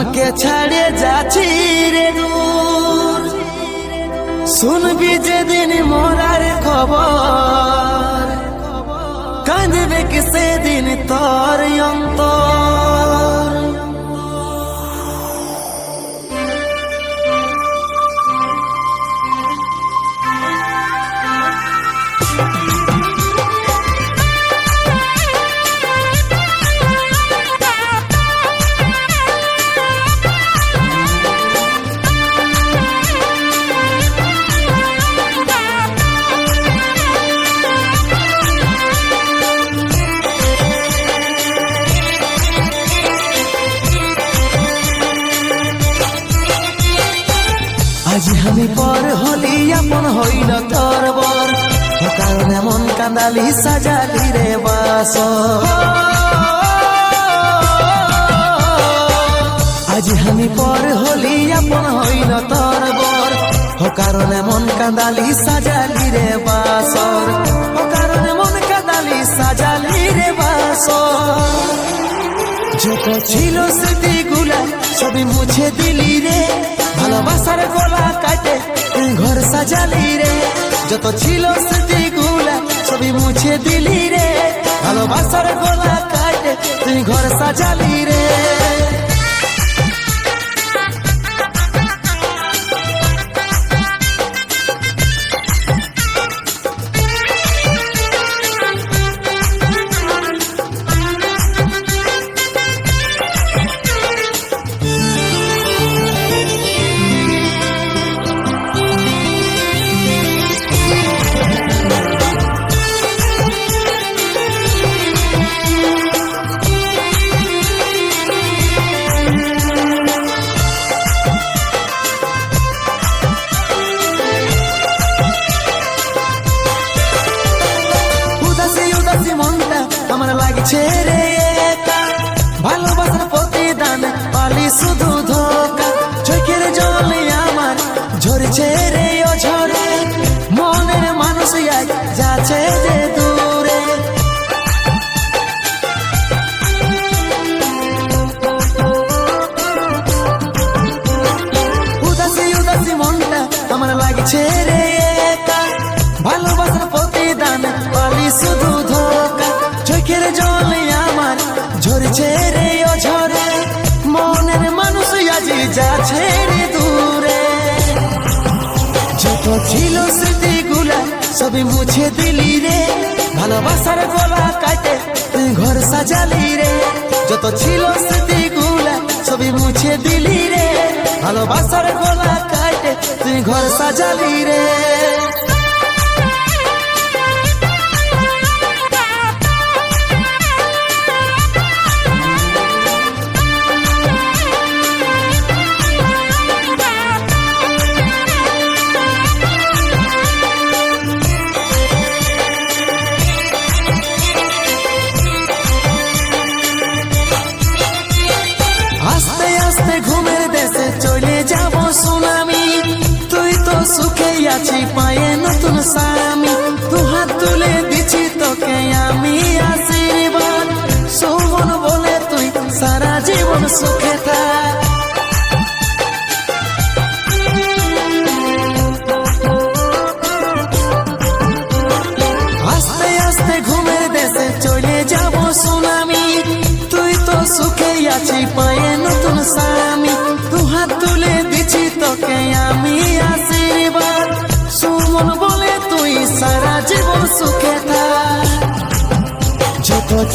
আমকে ছাড়ে যাচ্ছি রে দূর। শুনবি যেদিন মরার খবর। কাঁদবে কি সেদিন তোর অন্ত আজ আমি পর হলি আপন হইল তোর বর কারণে মন কান্দালি সাজালি রে বাস আজ আমি পর হলি আপন হইল তোর বর ও কারণে মন কান্দালি সাজালি রে বাসর। ও কারণে মন কান্দালি সাজালি রে বাসর। যত ছিল স্মৃতিগুলা সবই মুছে দিলি রে। ভালোবাসার গোলা কাটে, ঘর সাজালি রে। যত ছিল স্মৃতিগুলা সবই মুছে দিলি রে। ভালোবাসার গোলা কাটে, তুই ঘর সাজালি রে। রে একা। ভালোবাসার প্রতিদান, পালি শুধু ধোকা। চোখের জলে আমার ঝরছে রে ও ঝরে মনের মানুষ আজি যাচ্ছে রে দূরে। যত ছিল স্মৃতিগুলা, সবই মুছে দিলি রে। ভালোবাসার গলা কাটে তুই ঘর সাজালি রে। যত ছিল স্মৃতিগুলা, সবই মুছে দিলি রে। ভালোবাসার গলা তুই ঘর সাজালি রে।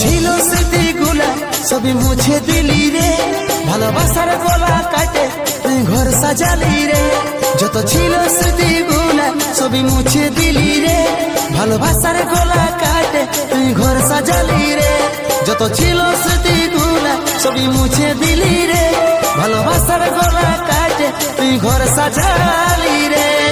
ছিল স্মৃতিগুলা, সবই মুছে দিলি রে। ভালোবাসার গলা কাটে, তুই ঘর সাজালি রে। যত ছিল স্মৃতিগুলা, সবই মুছে দিলি রে। ভালোবাসার গলা কাটে, তুই ঘর সাজালি রে। যত ছিল স্মৃতিগুলা, সবই মুছে দিলি রে। ভালোবাসার গলা কাটে, তুই ঘর সাজালি রে।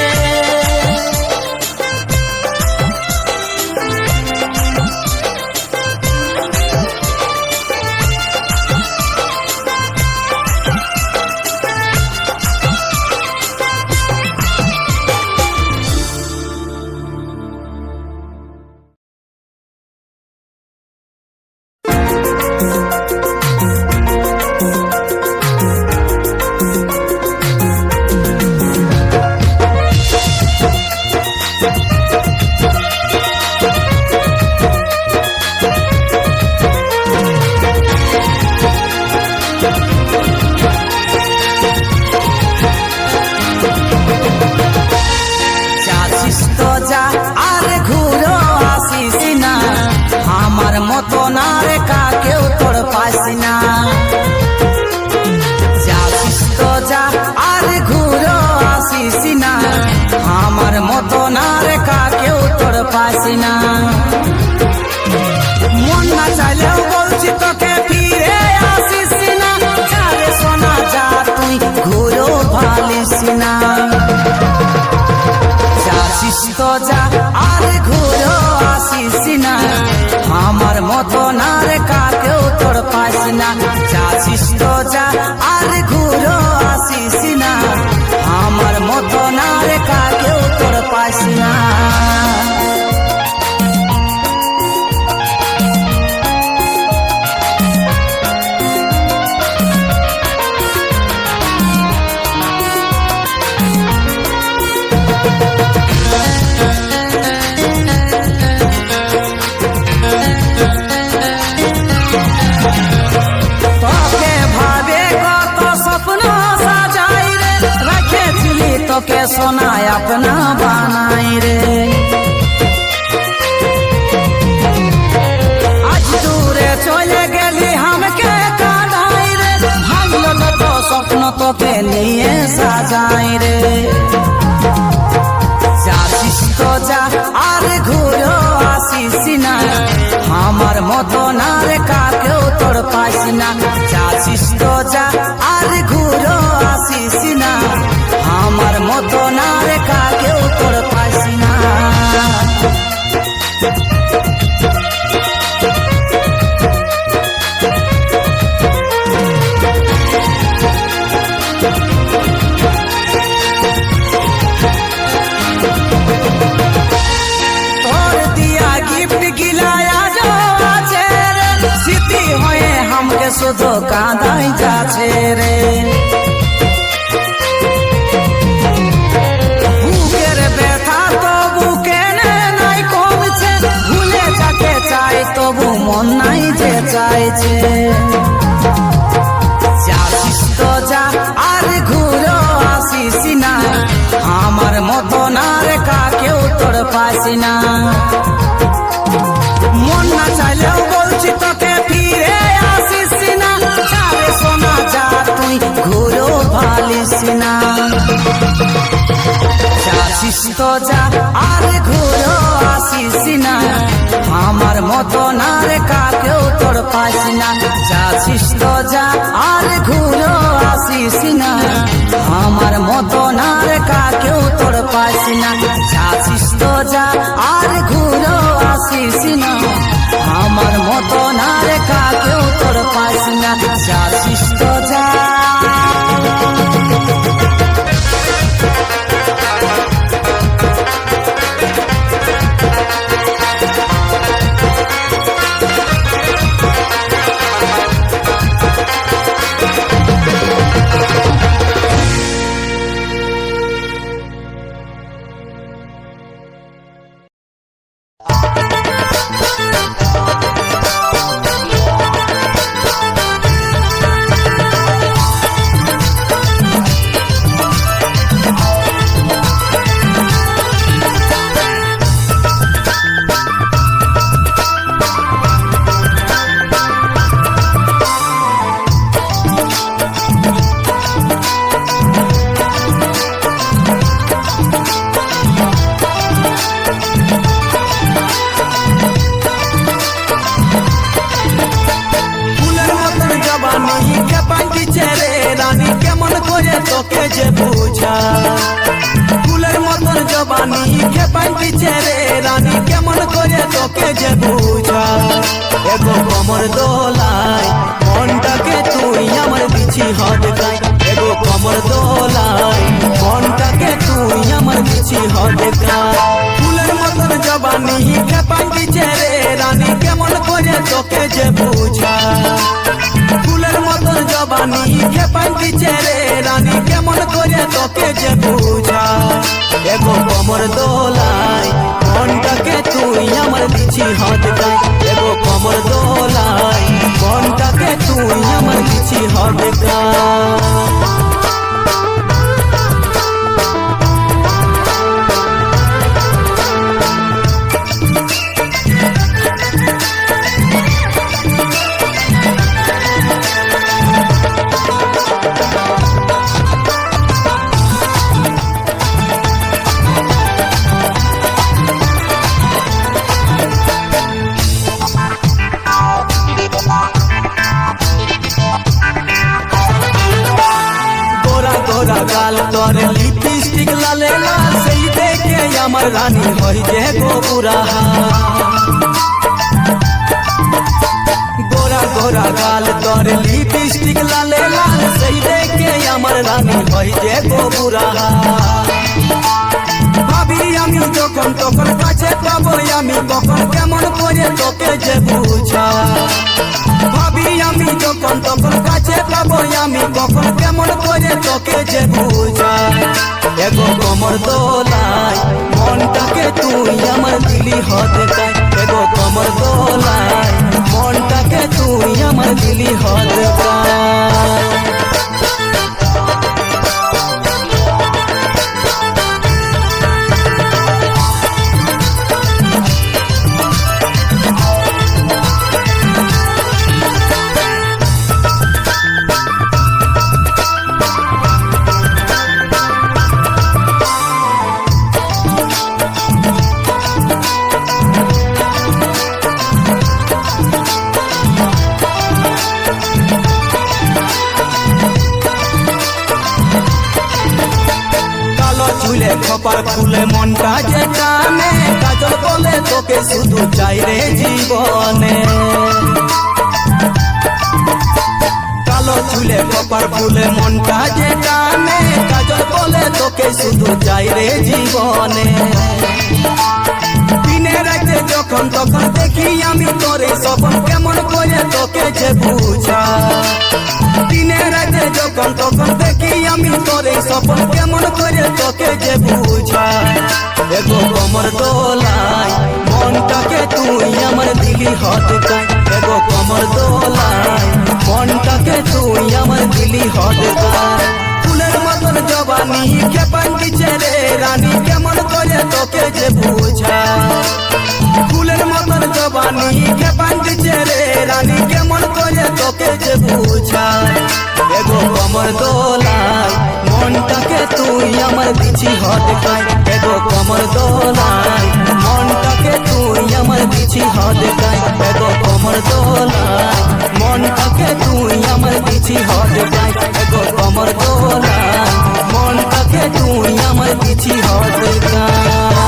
শুধু কাঁদাই যাচ্ছে যাচ্ছিস তো যা, আর ঘুরো আসিস না। আমার মতো না রে কাকেও তোর পাস না। যাচ্ছিস তো যা, আর ঘুরো আসিস না। আমার মতো না রে কাকেও তোর পাস না। যাচ্ছিস তো যা, আর ঘুরো আসিস না। আমার মতো না রে কাকেও তোর পাস না। যাচ্ছিস তো দিচ্ছে রে রানী কেমন করে তোকে যে বুঝা? এগো কমর দোলায়, মনটাকে তুই আমার বিছি হদ গাই এগো কমর দোলায়, মনটাকে তুই আমার বিছি হদ গাই ফুলের মতন জবানি খেপাই দিচ্ছে রে রানী কেমন করে তোকে যে বুঝা? জবানি খেপাই দিচ্ছে রে রানী কেমন করে তোকে যে বুঝা? এগো কমর দোলায়, মনটাকে তুই আমার দিছি হদ গাই এগো কমর দোলায়, মনটাকে তুই আমার দিছি হদ গাই তখন কাছে পাবো আমি কখন, কেমন করে তোকে যে বুঝা। ভাবি আমি যখন, তখন কাছে পাবো আমি কখন, কেমন করে তোকে যে বুঝা। এগো কমর দোলাই মনটাকে তুই আমার দিলি হতে চাই এগো কমর দোলাই মনটাকে তুই আমার দিলি হতে চাই খপার খুলে মনটা যে টানে কাজল বলে তোকে শুধু চাই রে জীবনে। কালো চুলে খবর ফুলে মনটা যে টানে কাজল বলে তোকে শুধু চাই রে জীবনে। যখন তখন দেখি আমি তোরে সপন কেমন করে তোকে যে বুঝা। দিনে রাতে যখন তখন দেখি আমি তোরে সপন কেমন করে তোকে যে বুঝা। এগো কমর দোলাই মনটাকে তুই আমার দিলি হত চাই এগো কমর দোলাই মনটাকে তুই আমার দিলি হত চাই ফুলের মতন জবানি, খেপান দিছে রে রানী, কেমন করে তোকে যে বুঝা ফুলের মতন জবানি খেপান দিছে রে রানী, কেমন করে তোকে যে বুঝা এগো কমর দোলাই মনটাকে তুই আমার দিছি হট খাই এগো কমর দোলাই মনটাকে তুই আমার দিছি হট খাই এগো কমর দোলাই মনটাকে তুই আমার দিছি হট খাই এগো কমর দোলাই মনটাকে তুই আমার হট খাই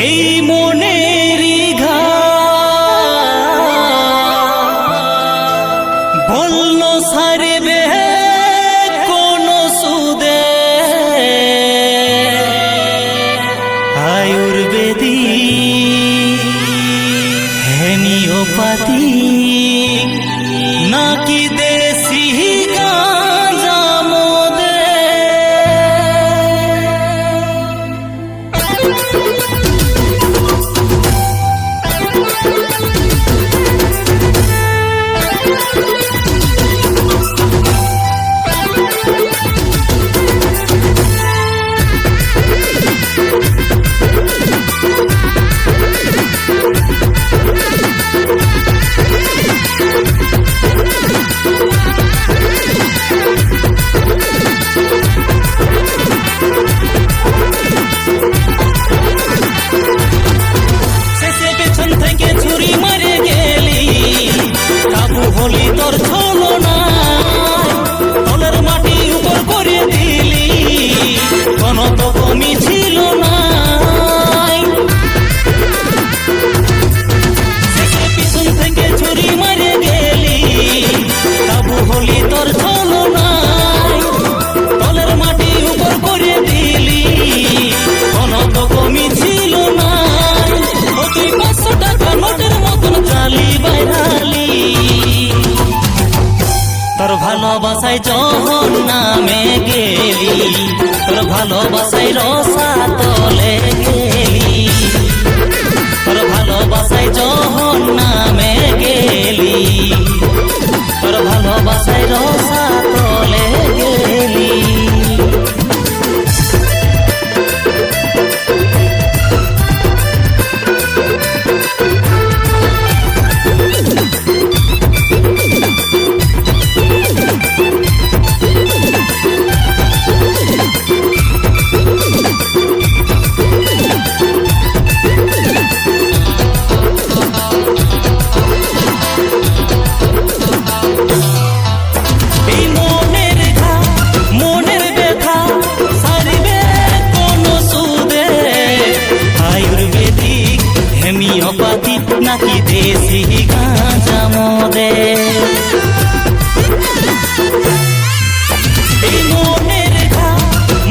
এই মনে ভালোবাসাই রসা তলে গেলি। তোর ভালোবাসাই যখন নামে গেলি। তোর ভালোবাসাই রস নাকি দেশি গাঁজা মোদে? মনের ঘা,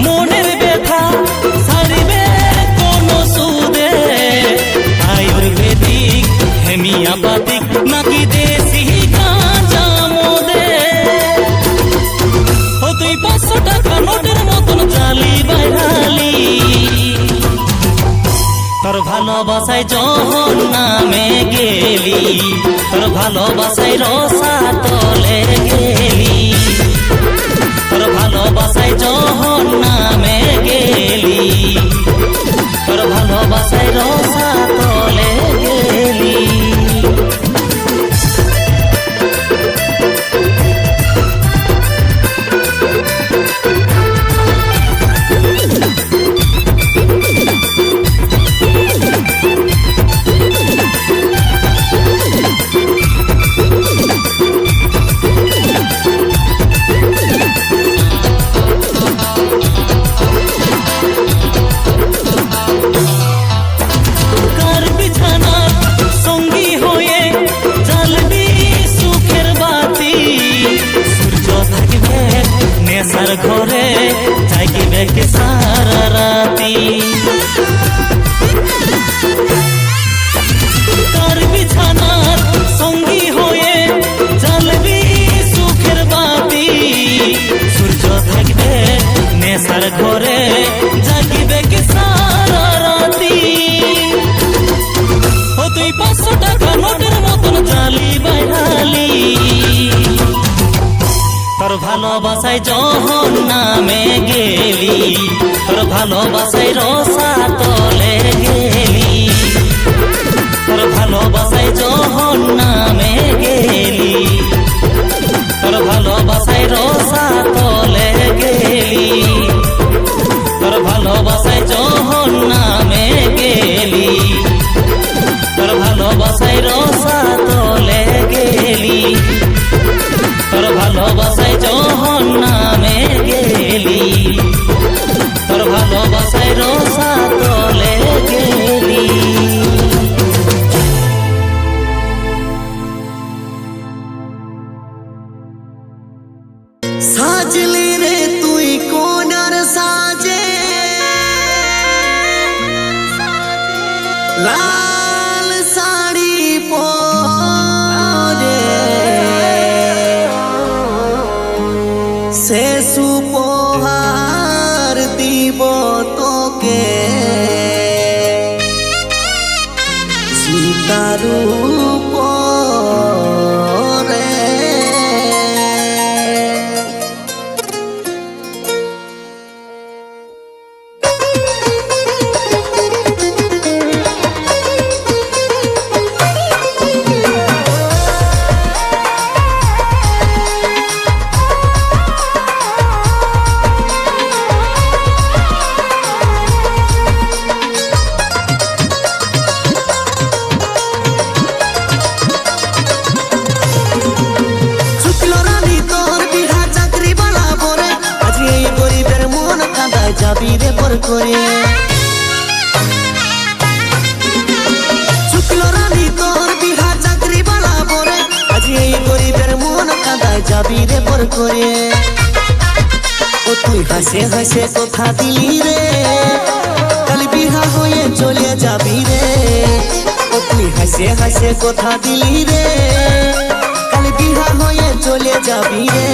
মনের ব্যথা সারিবে কোন সুদে? আয়ুর্বেদিক হেমিয়াপাতিক নাকি দে তোর ভালোবাসায় যখন নামে গেলি। তোর ভালোবাসায় রসা তলে গেলি। তোর ভালোবাসায় যখন নামে গেলি। তোর ভালোবাসায় রসা তলে ভালোবাসায় যখন নামে গেলি। তোর ভালোবাসায় রসা তলে গেলি। তোর ভালোবাসায় যখন নামে গেলি। তোর ভালোবাসায় রসা তলে গেলি। তোর ভালোবাসায় যখন নামে গেলি। তোর ভালোবাসায় রসা তলে গেলি। তোর ভালোবাসায় যখন নামে গেলি। তোর ভালোবাসায় রসা তলে গেলি। সাজলি রে তুই কোনার সাজে। করে। শুক্ল রানী তোর বিহা চাকরি বালা পরে আজ এই গরিবের মন কাঁদায় যাবি রে পর করে। ও তুই হাসে হাসে কথা দিলি রে, কাল বিহা হয়ে চলে যাবি রে। ও তুই হাসে হাসে কথা দিলি রে, কাল বিহা হয়ে চলে যাবি রে।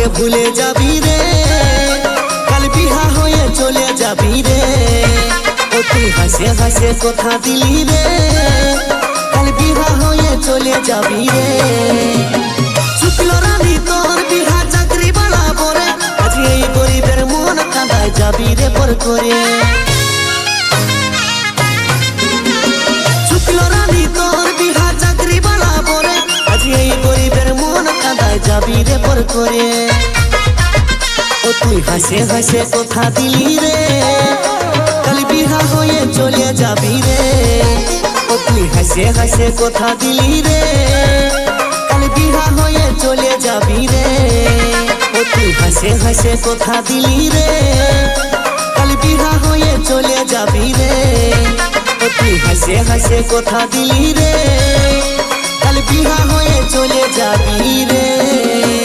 সফলকে ভুলে যাবি রে। কাল বিহা হয়ে চলে যাবি রে। তুই হাসে হাসে কথা দিলি রে। কাল বিহা হয়ে চলে যাবি রে। শুক্ল রানী তোর বিহা চাকরি বালা পরে আজ এই গরিবের মন কাঁদায় যাবি রে পর করে। তোর বিহা চাকরি আজ এই কাঁদায় যাবি রে পর করে। ও তুই হাসে হাসে কোথা দিলি রে। কাল বিহা হয়ে চলে যাবি রে। ও তুই হাসে হাসে কোথা দিলি রে। কাল বিহা হয়ে চলে যাবি রে। ও তুই হাসে হাসে কোথা দিলি রে। কাল বিহা হয়ে চলে যাবি রে। ও তুই হাসে হাসে কোথা দিলি রে। কাল বিহা হয়ে চলে যাবি রে।